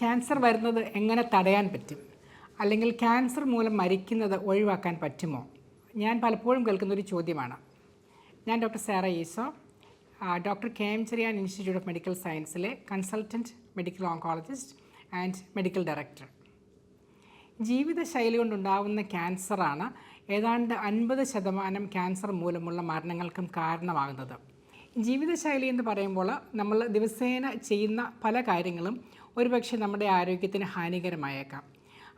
Cancer വരുന്നത് എങ്ങനെ തടയാൻ പറ്റും? അല്ലെങ്കിൽ ക്യാൻസർ മൂലം മരിക്കുന്നത് ഒഴിവാക്കാൻ പറ്റുമോ? ഞാൻ പലപ്പോഴും കേൾക്കുന്നൊരു ചോദ്യമാണ്. ഞാൻ doctor Sara Eso doctor K M Cherian institute of medical സയൻസിലെ consultant medical oncologist and medical director. ജീവിതശൈലി കൊണ്ടുണ്ടാവുന്ന ക്യാൻസറാണ് ഏതാണ്ട് അൻപത് ശതമാനം ക്യാൻസർ മൂലമുള്ള മരണങ്ങൾക്കും കാരണമാകുന്നത്. ജീവിതശൈലി എന്ന് പറയുമ്പോൾ നമ്മൾ ദിവസേന ചെയ്യുന്ന പല കാര്യങ്ങളും ഒരുപക്ഷെ നമ്മുടെ ആരോഗ്യത്തിന് ഹാനികരമായേക്കാം.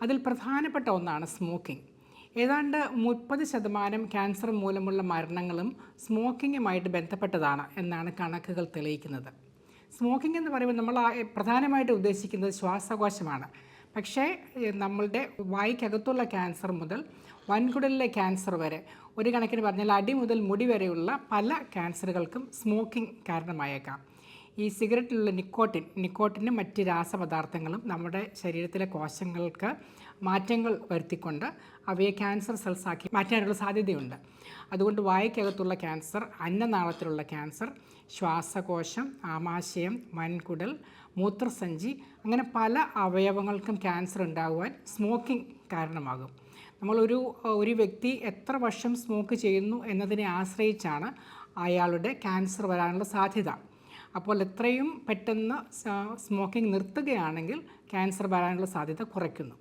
അതിൽ പ്രധാനപ്പെട്ട ഒന്നാണ് സ്മോക്കിംഗ്. ഏതാണ്ട് മുപ്പത് ശതമാനം ക്യാൻസർ മൂലമുള്ള മരണങ്ങളും സ്മോക്കിങ്ങുമായിട്ട് ബന്ധപ്പെട്ടതാണ് എന്നാണ് കണക്കുകൾ തെളിയിക്കുന്നത്. സ്മോക്കിംഗ് എന്ന് പറയുമ്പോൾ നമ്മൾ പ്രധാനമായിട്ട് ഉദ്ദേശിക്കുന്നത് ശ്വാസകോശമാണ്. പക്ഷേ നമ്മളുടെ വായിക്കകത്തുള്ള ക്യാൻസർ മുതൽ വൻകുടലിലെ ക്യാൻസർ വരെ ഒരു കണക്കിന് പറഞ്ഞാൽ അടി മുതൽ മുടി വരെയുള്ള പല ക്യാൻസറുകൾക്കും സ്മോക്കിംഗ് കാരണമായേക്കാം. ഈ സിഗരറ്റിലുള്ള നിക്കോട്ടിൻ നിക്കോട്ടിനും മറ്റ് രാസപദാർത്ഥങ്ങളും നമ്മുടെ ശരീരത്തിലെ കോശങ്ങൾക്ക് മാറ്റങ്ങൾ വരുത്തിക്കൊണ്ട് അവയെ ക്യാൻസർ സെൽസ് ആക്കി മാറ്റാനുള്ള സാധ്യതയുണ്ട്. അതുകൊണ്ട് വായ്ക്കകത്തുള്ള ക്യാൻസർ അന്നനാളത്തിലുള്ള ക്യാൻസർ ശ്വാസകോശം ആമാശയം വൻകുടൽ മൂത്രസഞ്ചി അങ്ങനെ പല അവയവങ്ങൾക്കും ക്യാൻസർ ഉണ്ടാകുവാൻ സ്മോക്കിംഗ് കാരണമാകും. നമ്മളൊരു ഒരു വ്യക്തി എത്ര വർഷം സ്മോക്ക് ചെയ്യുന്നു എന്നതിനെ ആശ്രയിച്ചാണ് അയാളുടെ ക്യാൻസർ വരാനുള്ള സാധ്യത. അപ്പോൾ എത്രയും പെട്ടെന്ന് സ്മോക്കിംഗ് നിർത്തുകയാണെങ്കിൽ ക്യാൻസർ വരാനുള്ള സാധ്യത കുറയ്ക്കുന്നു.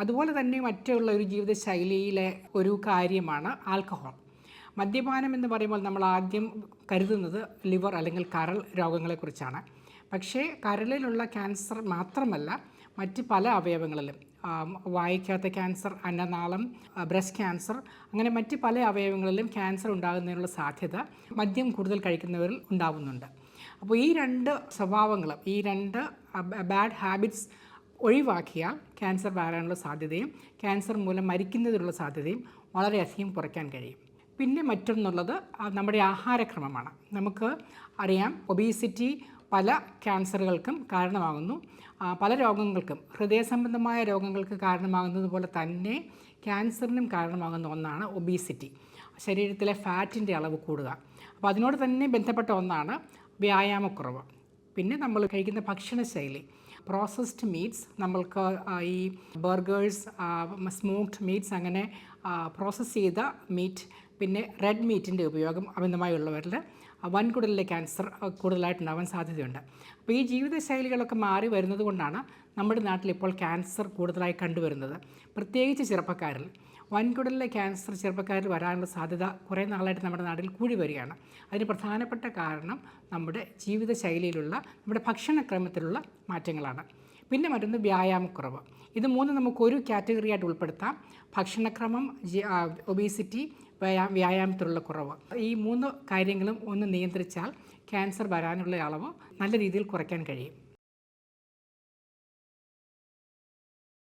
അതുപോലെ തന്നെ മറ്റുള്ള ഒരു ജീവിതശൈലിയിലെ ഒരു കാര്യമാണ് ആൽക്കഹോൾ മദ്യപാനം എന്ന് പറയുമ്പോൾ നമ്മൾ ആദ്യം കരുതുന്നത് ലിവർ അല്ലെങ്കിൽ കരൾ രോഗങ്ങളെക്കുറിച്ചാണ്. പക്ഷേ കരളിലുള്ള ക്യാൻസർ മാത്രമല്ല മറ്റ് പല അവയവങ്ങളിലും വായിക്കാത്ത ക്യാൻസർ അന്നനാളം ബ്രസ്റ്റ് ക്യാൻസർ അങ്ങനെ മറ്റ് പല അവയവങ്ങളിലും ക്യാൻസർ ഉണ്ടാകുന്നതിനുള്ള സാധ്യത മദ്യം കൂടുതൽ കഴിക്കുന്നവരിൽ ഉണ്ടാവുന്നുണ്ട്. അപ്പോൾ ഈ രണ്ട് സ്വഭാവങ്ങളും ഈ രണ്ട് ബാഡ് ഹാബിറ്റ്സ് ഒഴിവാക്കിയാൽ ക്യാൻസർ വരാനുള്ള സാധ്യതയും ക്യാൻസർ മൂലം മരിക്കുന്നതിനുള്ള സാധ്യതയും വളരെയധികം കുറയ്ക്കാൻ കഴിയും. പിന്നെ മറ്റൊന്നുള്ളത് നമ്മുടെ ആഹാരക്രമമാണ്. നമുക്ക് അറിയാം ഒബീസിറ്റി പല ക്യാൻസറുകൾക്കും കാരണമാകുന്നു. പല രോഗങ്ങൾക്കും ഹൃദയ സംബന്ധമായ രോഗങ്ങൾക്ക് കാരണമാകുന്നത് പോലെ തന്നെ ക്യാൻസറിനും കാരണമാകുന്ന ഒന്നാണ് ഒബീസിറ്റി ശരീരത്തിലെ ഫാറ്റിന്റെ അളവ് കൂടുക. അപ്പോൾ അതിനോട് തന്നെ ബന്ധപ്പെട്ട ഒന്നാണ് വ്യായാമക്കുറവ്. പിന്നെ നമ്മൾ കഴിക്കുന്ന ഭക്ഷണശൈലി. പ്രോസസ്ഡ് മീറ്റ്സ് നമ്മൾക്ക് ഈ ബർഗേഴ്സ് സ്മോക്ഡ് മീറ്റ്സ് അങ്ങനെ പ്രോസസ്സ് ചെയ്ത മീറ്റ് പിന്നെ റെഡ് മീറ്റിന്റെ ഉപയോഗം അമിതമായുള്ളവരിൽ വൻകുടലിലെ ക്യാൻസർ കൂടുതലായിട്ടുണ്ടാവാൻ സാധ്യതയുണ്ട്. അപ്പോൾ ഈ ജീവിതശൈലികളൊക്കെ മാറി വരുന്നത് കൊണ്ടാണ് നമ്മുടെ നാട്ടിൽ ഇപ്പോൾ ക്യാൻസർ കൂടുതലായി കണ്ടുവരുന്നത്. പ്രത്യേകിച്ച് ചെറുപ്പക്കാരിൽ വൻകുടലിലെ ക്യാൻസർ ചെറുപ്പക്കാരിൽ വരാനുള്ള സാധ്യത കുറേ നാളായിട്ട് നമ്മുടെ നാട്ടിൽ കൂടി വരികയാണ്. അതിന് പ്രധാനപ്പെട്ട കാരണം നമ്മുടെ ജീവിതശൈലിയിലുള്ള നമ്മുടെ ഭക്ഷണക്രമത്തിലുള്ള മാറ്റങ്ങളാണ്. പിന്നെ മറ്റൊന്ന് വ്യായാമക്കുറവ്. ഇത് മൂന്ന് നമുക്ക് ഒരു കാറ്റഗറി ആയിട്ട് ഉൾപ്പെടുത്താം. ഭക്ഷണക്രമം ഒബീസിറ്റി വ്യായാ വ്യായാമത്തിലുള്ള കുറവ്. ഈ മൂന്ന് കാര്യങ്ങളും ഒന്ന് നിയന്ത്രിച്ചാൽ ക്യാൻസർ വരാനുള്ള അളവ് നല്ല രീതിയിൽ കുറയ്ക്കാൻ കഴിയും.